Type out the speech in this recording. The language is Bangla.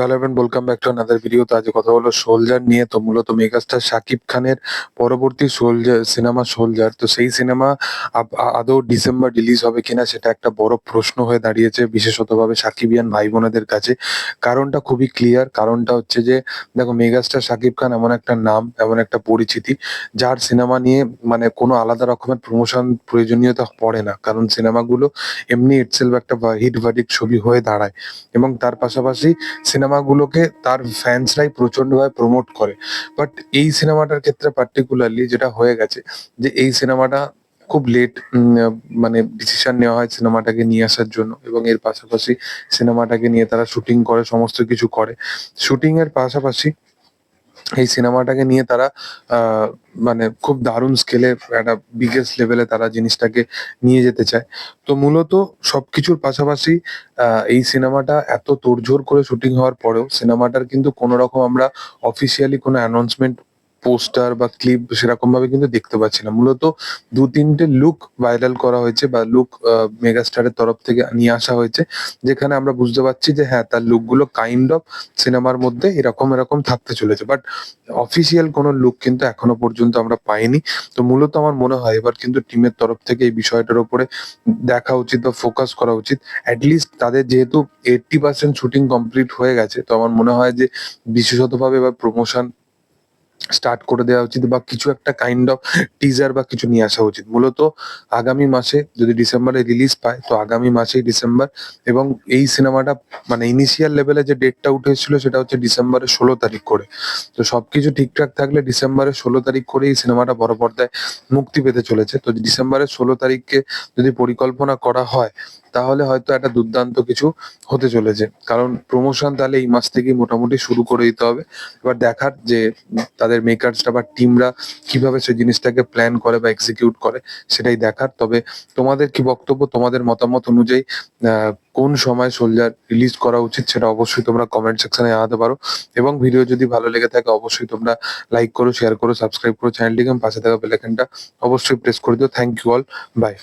Hello welcome back to another video তো আজ কথা হলো সোলজার নিয়ে। তো মূলত মেগাস্টার শাকিব খানের পরবর্তী সোলজার সিনেমা সোলজার তো সেই সিনেমা আদৌ ডিসেম্বর রিলিজ হবে কিনা সেটা একটা বড় প্রশ্ন হয়ে দাঁড়িয়েছে বিশেষতভাবে সাকিবিয়ান ভাই বোনেদের কাছে। কারণটা খুবই ক্লিয়ার কারণটা হচ্ছে যে, দেখো মেগাস্টার শাকিব খান এমন একটা নাম, এমন একটা পরিচিতি, যার সিনেমা নিয়ে মানে কোনো আলাদা রকমের প্রমোশন প্রয়োজনীয়তা পড়ে না। কারণ সিনেমাগুলো এমনি ইটসেলফ একটা হিট ভার্ডিক ছবি হয়ে দাঁড়ায়। এবং তার পাশাপাশি সিনেমাগুলোকে তার ফ্যান্সরাই প্রচন্ডভাবে প্রমোট করে। বাট এই সিনেমাটার ক্ষেত্রে পার্টিকুলারলি যেটা হয়ে গেছে, যে এই সিনেমাটা খুব লেট মানে ডিসিশন নেওয়া হয় সিনেমাটাকে নিয়ে আসার জন্য এবং এর পাশাপাশি সিনেমাটাকে নিয়ে তারা শুটিং করে, সমস্ত কিছু করে। শুটিং এর পাশাপাশি এই সিনেমাটাকে নিয়ে তারা মানে খুব দারুণ স্কেলে একটা বিগেস্ট লেভেলে তারা জিনিসটাকে নিয়ে যেতে চায়। তো মূলত সবকিছুর পাশাপাশি এই সিনেমাটা এত তোড়জোড় করে শুটিং হওয়ার পরেও সিনেমাটার কিন্তু কোনো রকম আমরা অফিসিয়ালি কোনো অ্যানাউন্সমেন্ট পোস্টার বা ক্লিপ সেরকম ভাবে কিন্তু দেখতে পাচ্ছি না। মূলত দু তিনটে লুক ভাইরাল করা হয়েছে বা লুক মেগাস্টারের তরফ থেকে নিয়ে আসা হয়েছে, যেখানে আমরা বুঝতে পারছি যে হ্যাঁ তার লুকগুলো কাইন্ড অফ সিনেমার মধ্যে এরকম এরকম থাকতে চলেছে। বাট অফিসিয়াল কোনো লুক কিন্তু এখনও পর্যন্ত আমরা পাইনি। তো মূলত আমার মনে হয় এবার কিন্তু টিমের তরফ থেকে এই বিষয়টার উপরে দেখা উচিত বা ফোকাস করা উচিত। অ্যাটলিস্ট তাদের যেহেতু এইটটি পার্সেন্ট শুটিং কমপ্লিট হয়ে গেছে, তো আমার মনে হয় যে বিশেষতভাবে এবার প্রমোশন স্টার্ট করে দেওয়া উচিত বা কিছু একটা কাইন্ড অফ টিজার বা কিছু নিয়ে আসা উচিত। মূলত আগামী মাসে যদি ডিসেম্বরে রিলিজ পায়, তো আগামী মাসেই ডিসেম্বর এবং এই সিনেমাটা মানে ইনিশিয়াল লেভেলে যে ডেটটা উঠে এসেছিল সেটা হচ্ছে ডিসেম্বরের ষোলো তারিখ করে। তো সবকিছু ঠিকঠাক থাকলে ডিসেম্বরের ষোলো তারিখ করে এই সিনেমাটা বড় পর্দায় মুক্তি পেতে চলেছে। তো ডিসেম্বরের ষোলো তারিখকে যদি পরিকল্পনা করা হয়, তাহলে হয়তো একটা দুর্দান্ত কিছু হতে চলেছে। কারণ প্রমোশন তাহলে এই মাস থেকেই মোটামুটি শুরু করে দিতে হবে। এবার দেখার যে তাদের মেকার্সরা বা টিমরা কীভাবে সেই জিনিসটাকে প্ল্যান করে বা এক্সিকিউট করে সেটাই দেখার। তবে তোমাদের কি বক্তব্য, তোমাদের মতামত অনুযায়ী কোন সময় সোলজার রিলিজ করা উচিত সেটা অবশ্যই তোমরা কমেন্ট সেকশনে জানাতে পারো। এবং ভিডিও যদি ভালো লেগে থাকে, অবশ্যই তোমরা লাইক করো শেয়ার করো সাবস্ক্রাইব করো চ্যানেলটিকে পাশে থাকা বেলাইকনটা অবশ্যই প্রেস করে দিও। Thank you all by